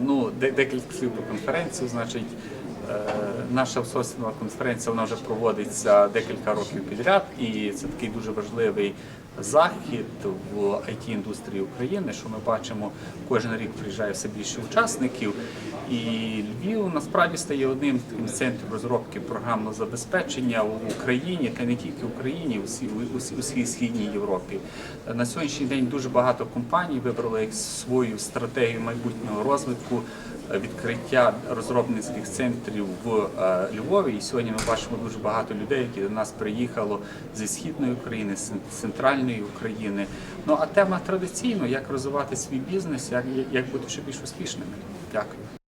Ну, декілька слів про конференцію. Значить, е, наша всесвітня конференція вона вже проводиться декілька років підряд, і це такий дуже важливий захід в it індустрії України, що ми бачимо, кожен рік приїжджає все більше учасників. І Львів насправді стає одним з центрів розробки програмного забезпечення в Україні, та не тільки в Україні, у всій, східній Європі. На сьогоднішній день дуже багато компаній вибрали свою стратегію майбутнього розвитку е, відкриття розробницьких центрів в е, Львові. І сьогодні ми бачимо дуже багато людей, які до нас приїхало зі східної України, з центральної України. Ну а тема традиційно, як розвивати свій бізнес, як, як бути ще більш успішними. Дякую.